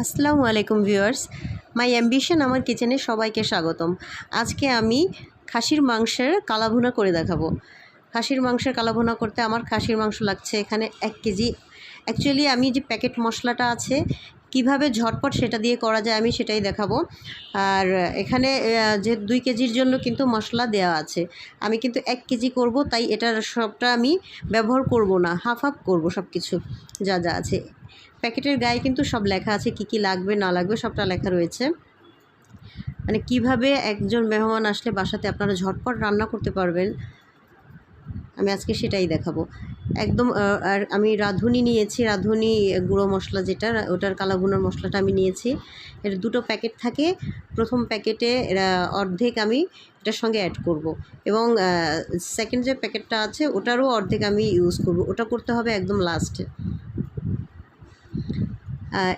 আসসালামু আলাইকুম ভিউয়ার্স। মাই অ্যাম্বিশন আমার কিচেনে সবাইকে স্বাগতম। আজকে আমি খাসির মাংসের কালাভুনা করে দেখাবো। খাসির মাংসের কালাভুনা করতে আমার খাসির মাংস লাগছে এখানে এক কেজি। অ্যাকচুয়ালি আমি যে প্যাকেট মশলাটা আছে, কীভাবে ঝটপট সেটা দিয়ে করা যায় আমি সেটাই দেখাবো। আর এখানে যে দুই কেজির জন্য কিন্তু মশলা দেওয়া আছে। আমি কিন্তু এক কেজি করব, তাই এটার সবটা আমি ব্যবহার করব না, হাফ হাফ করব সব কিছু যা যা আছে। প্যাকেটের গায়ে কিন্তু সব লেখা আছে, কি কি লাগবে, না লাগবে, সবটা লেখা রয়েছে। মানে কীভাবে একজন মেহমান আসলে বাসাতে আপনারা ঝটপট রান্না করতে পারবেন, আমি আজকে সেটাই দেখাবো। একদম আর আমি রাঁধুনি নিয়েছি, রাঁধুনি গুঁড়ো মশলা যেটা, ওটার কালাগুনোর মশলাটা আমি নিয়েছি। এর দুটো প্যাকেট থাকে, প্রথম প্যাকেটে অর্ধেক আমি এটার সঙ্গে অ্যাড করব। এবং সেকেন্ড যে প্যাকেটটা আছে, ওটারও অর্ধেক আমি ইউজ করব। ওটা করতে হবে একদম লাস্টে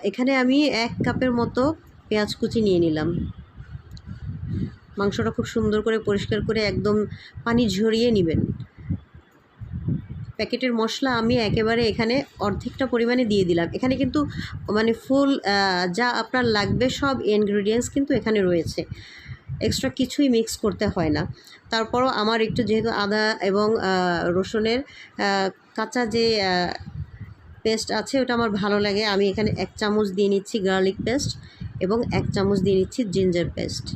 এখানে আমি এক কাপের মতো পেঁয়াজ কুচি নিয়ে নিলাম। মাংসটা খুব সুন্দর করে পরিষ্কার করে একদম পানি ঝরিয়ে নেবেন। প্যাকেটের মশলা আমি একেবারে এখানে অর্ধেকটা পরিমাণে দিয়ে দিলাম। এখানে কিন্তু মানে ফুল যা আপনার লাগবে সব ইনগ্রিডিয়েন্টস কিন্তু এখানে রয়েছে। এক্সট্রা কিছুই মিক্স করতে হয় না। তারপরও আমার একটু যেহেতু আদা এবং রসুনের কাঁচা যে পেস্ট আছে, ওটা আমার ভালো লাগে। আমি এখানে এক চামচ দিয়ে নিচ্ছি গার্লিক পেস্ট এবং এক চামচ দিয়ে নিচ্ছি জিঞ্জার পেস্ট।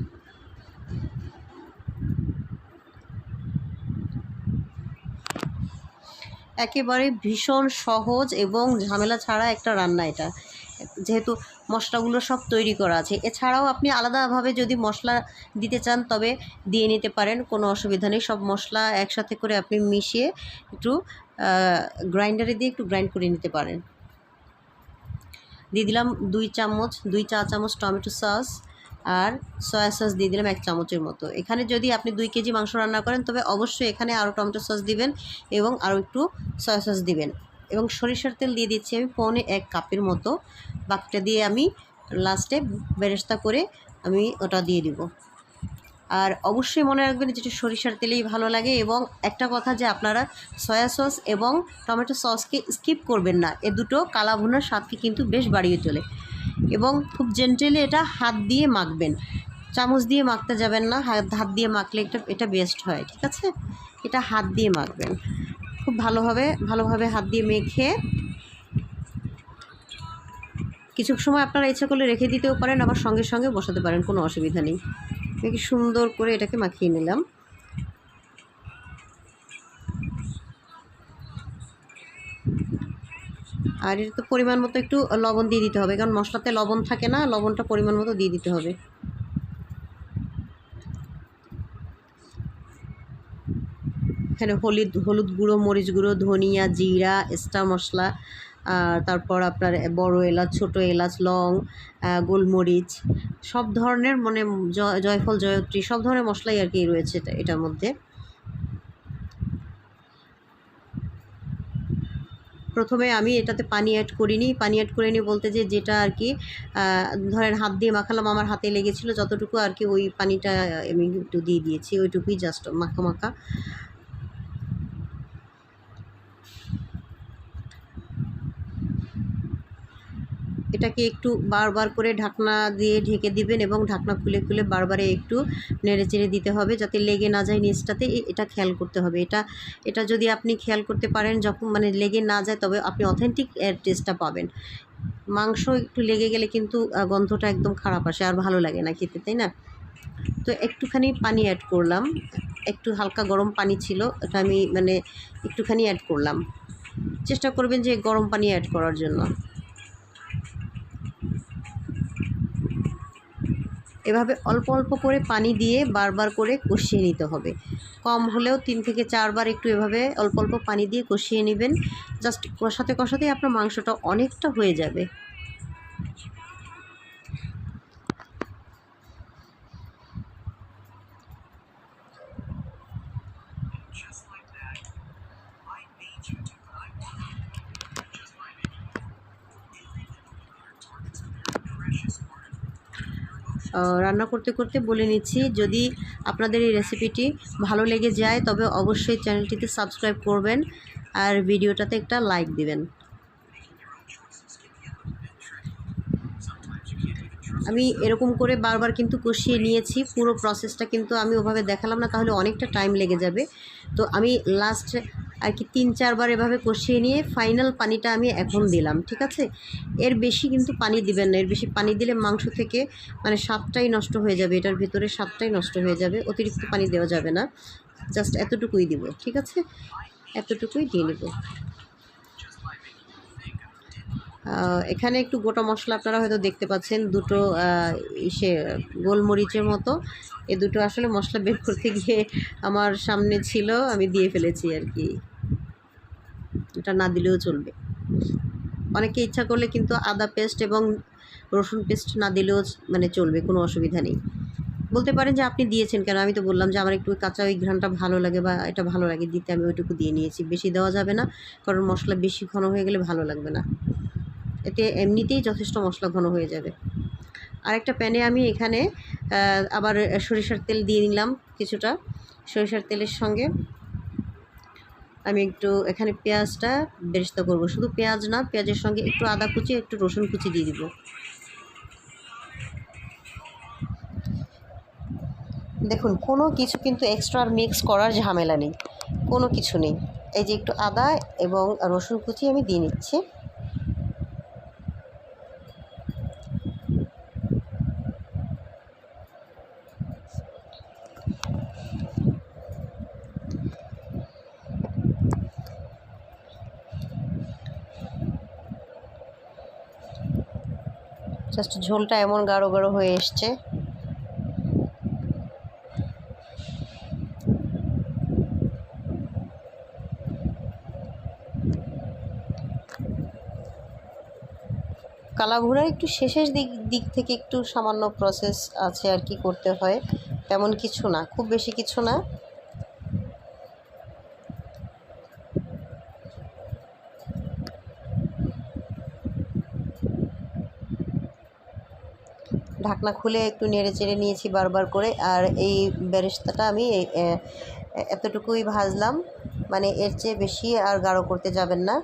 একেবারে ভীষণ সহজ এবং ঝামেলা ছাড়া একটা রান্না এটা। যেহেতু মশলাগুলো সব তৈরি করা আছে, এছাড়াও আপনি আলাদাভাবে যদি মশলা দিতে চান, তবে দিয়ে নিতে পারেন, কোনো অসুবিধা নেই। সব মশলা একসাথে করে আপনি মিশিয়ে একটু গ্রাইন্ডারে দিয়ে একটু গ্রাইন্ড করে নিতে পারেন। দিয়ে দিলাম দুই চামচ, দুই চা চামচ টমেটো সস আর সয়া সস দিয়ে দিলাম এক চামচের মতো। এখানে যদি আপনি দুই কেজি মাংস রান্না করেন, তবে অবশ্যই এখানে আরও টমেটো সস দিবেন এবং আরও একটু সয়া সস দিবেন। এবং সরিষার তেল দিয়ে দিচ্ছি আমি পৌনে এক কাপের মতো। বাকিটা দিয়ে আমি লাস্টে বেরেস্তা করে আমি ওটা দিয়ে দিব। আর অবশ্যই মনে রাখবেন যেটা সরিষার তেলেই ভালো লাগে এবং একটা কথা যে আপনারা সয়া সস এবং টমেটো সসকে স্কিপ করবেন না। এ দুটো কালা ভুনার স্বাদকে কিন্তু বেশ বাড়িয়ে তোলে এবং খুব জেন্টেলি এটা হাত দিয়ে মাখবেন। চামচ দিয়ে মাখতে যাবেন না হাত হাত দিয়ে মাখলে এটা এটা বেস্ট হয়, ঠিক আছে? এটা হাত দিয়ে মাখবেন। খুব ভালোভাবে ভালোভাবে হাত দিয়ে মেখে কিছু সময় আপনারা ইচ্ছা করলে রেখে দিতেও পারেন, আবার সঙ্গে সঙ্গে বসাতে পারেন, কোনো অসুবিধা নেই। দেখি সুন্দর করে এটাকে মাখিয়ে নিলাম। আর এটা তো পরিমাণ মতো একটু লবণ দিয়ে দিতে হবে, কারণ মশলাতে লবণ থাকে না, লবণটা পরিমাণ মতো দিয়ে দিতে হবে। এখানে হলুদ হলুদ গুঁড়ো, মরিচ গুঁড়ো, ধনিয়া, জিরা স্টার মশলা তারপর আপনার বড় এলাচ, ছোট এলাচ, লং গোলমরিচ, সব ধরনের মানে জয়- জয়ফল, জয়ত্রী, সব ধরনের মশলাই আর কি রয়েছে এটার মধ্যে। প্রথমে আমি এটাতে পানি অ্যাড করিনি। পানি অ্যাড করিনি বলতে যে, যেটা আর কি ধরেন হাত দিয়ে মাখালাম, আমার হাতে লেগেছিল, যতটুকু আর কি ওই পানিটা আমি একটু দিয়ে দিয়েছি, ওইটুকুই জাস্ট মাখা মাখা এটাকে একটু বারবার করে ঢাকনা দিয়ে ঢেকে দিবেন এবং ঢাকনা খুলে খুলে বারবারে একটু নেড়ে চেড়ে দিতে হবে যাতে লেগে না যায় নিচটাতে। এটা খেয়াল করতে হবে। এটা এটা যদি আপনি খেয়াল করতে পারেন যখন মানে লেগে না যায় তবে আপনি অথেন্টিক টেস্টটা পাবেন। মাংস একটু লেগে গেলে কিন্তু গন্ধটা একদম খারাপ আসে আর ভালো লাগে না খেতে, তাই না? তো একটুখানি পানি অ্যাড করলাম। একটু হালকা গরম পানি ছিল এটা আমি মানে একটুখানি অ্যাড করলাম। চেষ্টা করবেন যে গরম পানি অ্যাড করার জন্য। এভাবে অল্প অল্প করে পানি দিয়ে বারবার করে কষিয়ে নিতে হবে। কম হলেও তিন থেকে চারবার একটু এভাবে অল্প অল্প পানি দিয়ে কষিয়ে নেবেন। জাস্ট কষাতে কষাতেই আপনার মাংসটা অনেকটা হয়ে যাবে। রান্না করতে করতে বলে নিচ্ছি, যদি আপনাদের এই রেসিপিটি ভালো লেগে যায়, তবে অবশ্যই চ্যানেলটিতে সাবস্ক্রাইব করবেন আর ভিডিওটাতে একটা লাইক দিবেন। আমি এরকম করে বারবার কিন্তু কষিয়ে নিয়েছি, পুরো প্রসেসটা কিন্তু আমি ওভাবে দেখালাম না, তাহলে অনেকটা টাইম লেগে যাবে। তো আমি লাস্ট আর কি তিন চারবার এভাবে কষিয়ে নিয়ে ফাইনাল পানিটা আমি এখন দিলাম, ঠিক আছে? এর বেশি কিন্তু পানি দিবেন না, এর বেশি পানি দিলে মাংস থেকে মানে স্বাদটাই নষ্ট হয়ে যাবে, এটার ভেতরে স্বাদটাই নষ্ট হয়ে যাবে, অতিরিক্ত পানি দেওয়া যাবে না জাস্ট এতটুকুই দিব, ঠিক আছে? এতটুকুই দিয়ে নেব এখানে একটু গোটা মশলা আপনারা হয়তো দেখতে পাচ্ছেন, দুটো ইসে গোলমরিচের মতো। এ দুটো আসলে মশলা বের করতে গিয়ে আমার সামনে ছিল, আমি দিয়ে ফেলেছি আর কি। এটা না দিলেও চলবে। অনেকে ইচ্ছা করলে কিন্তু আদা পেস্ট এবং রসুন পেস্ট না দিলেও মানে চলবে, কোনো অসুবিধা নেই। বলতে পারেন যে আপনি দিয়েছেন কেন? আমি তো বললাম যে আমার একটু কাঁচা ওই ঘ্রানটা ভালো লাগে বা এটা ভালো লাগে, দিতে আমি ওইটুকু দিয়ে নিয়েছি। বেশি দেওয়া যাবে না, কারণ মশলা বেশি ঘন হয়ে গেলে ভালো লাগবে না। এতে এমনিতেই যথেষ্ট মশলা ঘন হয়ে যাবে। আরেকটা প্যানে আমি এখানে আবার সরিষার তেল দিয়ে নিলাম কিছুটা, সরিষার তেলের সঙ্গে। আমি একটু এখানে পেঁয়াজটা বেরেস্তা করব। শুধু পেঁয়াজ না, পেঁয়াজের সঙ্গে একটু আদা কুচি, একটু রসুন কুচি দিয়ে দিব। দেখুন, কোনো কিছু কিন্তু এক্সট্রা আর মিক্স করার ঝামেলা নেই। কোনো কিছু নেই। এই যে একটু আদা এবং রসুন কুচি আমি দিয়ে নিচ্ছি। জাস্ট ঝোলটা এমন গাঢ় গাঢ় হয়ে এসছে। কালাভুনার একটু শেষের দিক দিক থেকে একটু সামান্য প্রসেস আছে আর কি করতে হয়। তেমন কিছু না, খুব বেশি কিছু না। ঢাকনা খুলে একটু নেড়ে চেড়ে নিয়েছি বারবার করে। আর এই বেরেস্তাটা আমি এতটুকুই ভাজলাম। মানে এর চেয়ে বেশি আর গাঢ় করতে যাবেন না।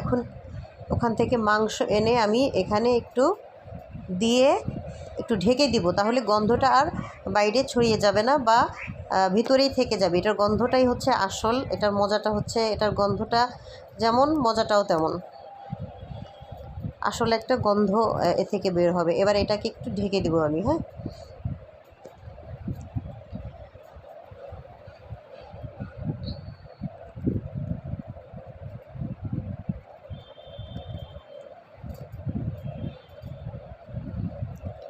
এখন ওখান থেকে মাংস এনে আমি এখানে একটু দিয়ে একটু ঢেকে দিব, তাহলে গন্ধটা আর বাইরে ছড়িয়ে যাবে না বা ভিতরেই থেকে যাবে। এটার গন্ধটাই হচ্ছে আসল, এটার মজাটা হচ্ছে, এটার গন্ধটা যেমন, মজাটাও তেমন। আসলে একটা গন্ধ, এ থেকে বের হবে। এবার এটাকে একটু ঢেকে দেবো আমি হ্যাঁ?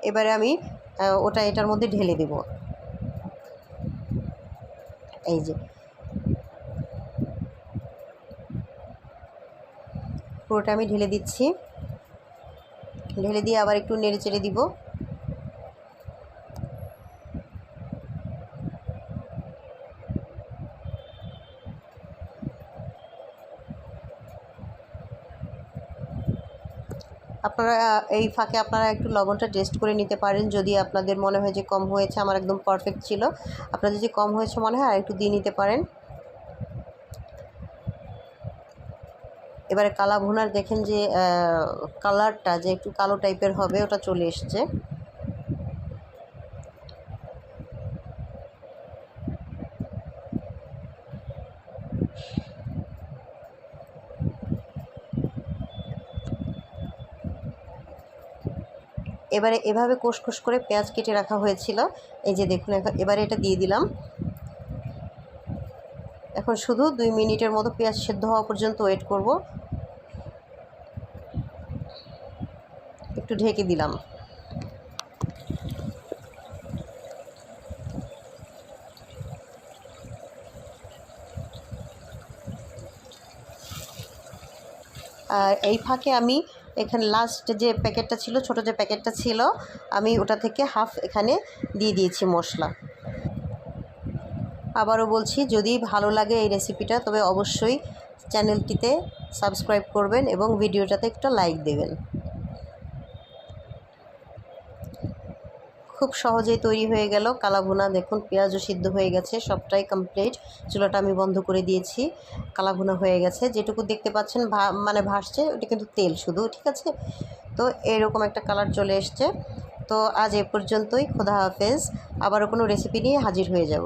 এবারে আমি ওটা এটার মধ্যে ঢেলে দেব। এই যে। পুরোটা আমি ঢেলে দিচ্ছি। ঢেলে দিয়ে আবার একটু নেড়ে চেড়ে দিব। আপনারা, এই ফাঁকে আপনারা একটু লবণটা টেস্ট করে নিতে পারেন। যদি আপনাদের মনে হয় যে কম হয়েছে, আমার একদম পারফেক্ট ছিল। আপনাদের যদি কম হয়েছে মনে হয় আর একটু দিয়ে নিতে পারেন। এবারে কালা ভুনার দেখেন যে কালারটা যে একটু কালো টাইপের হবে, ওটা চলে এসছে। এবারে এভাবে কোষ কোষ করে পেঁয়াজ কেটে রাখা হয়েছিল। এই যে দেখুন এবারে এটা দিয়ে দিলাম। এখন শুধু দুই মিনিটের মতো পেঁয়াজ সেদ্ধ হওয়া পর্যন্ত ওয়েট করব। একটু ঢেকে দিলাম। আর এই ফাঁকে আমি এখানে লাস্ট যে প্যাকেটটা ছিল, ছোট যে প্যাকেটটা ছিল, আমি ওটা থেকে হাফ এখানে দিয়ে দিয়েছি মশলা। আবারও বলছি, যদি ভালো লাগে এই রেসিপিটা তবে অবশ্যই চ্যানেলটিতে সাবস্ক্রাইব করবেন এবং ভিডিওটাতে একটা লাইক দেবেন। খুব সহজেই তৈরি হয়ে গেল। কালাভুনা দেখুন, পেঁয়াজও সিদ্ধ হয়ে গেছে, সবটাই কমপ্লিট চুলাটা আমি বন্ধ করে দিয়েছি। কালাভুনা হয়ে গেছে। যেটুকু দেখতে পাচ্ছেন, ভা মানে ভাসছে, ওটা কিন্তু তেল শুধু, ঠিক আছে? তো এরকম একটা কালার চলে এসছে। তো আজ এ পর্যন্তই। খোদা হাফেজ। আবারও কোনো রেসিপি নিয়ে হাজির হয়ে যাব।